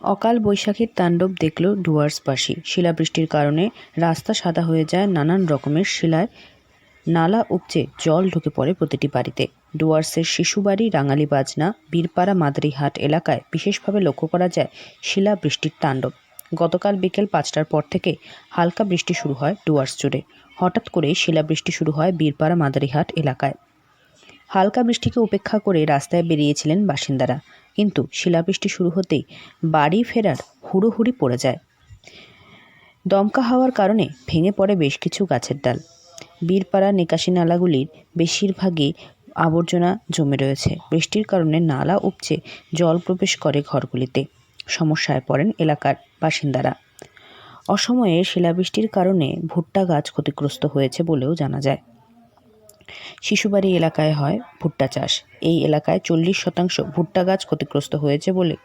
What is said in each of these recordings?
অকাল বৈশাখীর তাণ্ডব দেখল ডুয়ার্সবাসী। শিলাবৃষ্টির কারণে রাস্তা সাদা হয়ে যায় নানান রকমের শিলায়। নালা উপচে জল ঢুকে পড়ে প্রতিটি বাড়িতে। ডুয়ার্সের শিশুবাড়ি, রাঙালি বাজনা, বীরপাড়া মাদারিহাট এলাকায় বিশেষভাবে লক্ষ্য করা যায় শিলাবৃষ্টির তাণ্ডব। গতকাল বিকেল পাঁচটার পর থেকে হালকা বৃষ্টি শুরু হয় ডুয়ার্স জুড়ে। হঠাৎ করেই শিলাবৃষ্টি শুরু হয় বীরপাড়া মাদারিহাট এলাকায়। হালকা বৃষ্টিকে উপেক্ষা করে রাস্তায় বেরিয়েছিলেন বাসিন্দারা। কিন্তু শিলাবৃষ্টি শুরু হতেই বাড়ি ফেরার হুড়োহুড়ি পড়ে যায়। দমকা হাওয়ার কারণে ভেঙে পড়ে বেশ কিছু গাছের ডাল। বীরপাড়া নিকাশি নালাগুলির বেশিরভাগই আবর্জনা জমে রয়েছে। বৃষ্টির কারণে নালা উপচে জল প্রবেশ করে ঘরগুলিতে। সমস্যায় পড়েন এলাকার বাসিন্দারা। অসময়ে শিলাবৃষ্টির কারণে ভুট্টা গাছ ক্ষতিগ্রস্ত হয়েছে বলেও জানা যায়। শিশুবাড়ি এলাকায় হয় ভুট্টা চাষ। এই এলাকায় চল্লিশ শতাংশ ভুট্টা গাছ ক্ষতিগ্রস্ত হয়েছে বলে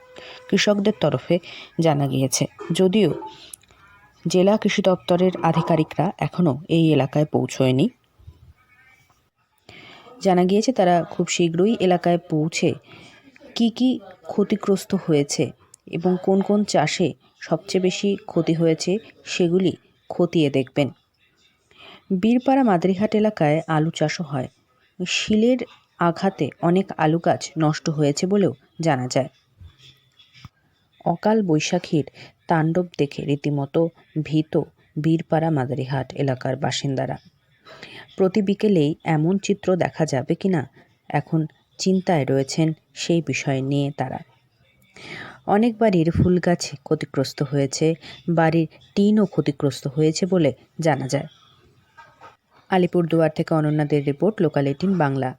কৃষকদের তরফে জানা গিয়েছে। যদিও জেলা কৃষি দপ্তরের আধিকারিকরা এখনও এই এলাকায় পৌঁছয়নি। জানা গিয়েছে তারা খুব শীঘ্রই এলাকায় পৌঁছে কি কি ক্ষতিগ্রস্ত হয়েছে এবং কোন কোন চাষে সবচেয়ে বেশি ক্ষতি হয়েছে সেগুলি খতিয়ে দেখবেন। বীরপাড়া মাদারিহাট এলাকায় আলু চাষও হয়। শিলের আঘাতে অনেক আলু গাছ নষ্ট হয়েছে বলেও জানা যায়। অকাল বৈশাখীর তাণ্ডব দেখে রীতিমতো ভীত বীরপাড়া মাদারিহাট এলাকার বাসিন্দারা। প্রতি বিকেলেই এমন চিত্র দেখা যাবে কি না এখন চিন্তায় রয়েছেন সেই বিষয় নিয়ে তারা। অনেক বাড়ির ফুল গাছ ক্ষতিগ্রস্ত হয়েছে, বাড়ির টিনও ক্ষতিগ্রস্ত হয়েছে বলে জানা যায়। আলিপুরদুয়ার থেকে অনন্যাদের রিপোর্ট লোকাল এটিন বাংলা।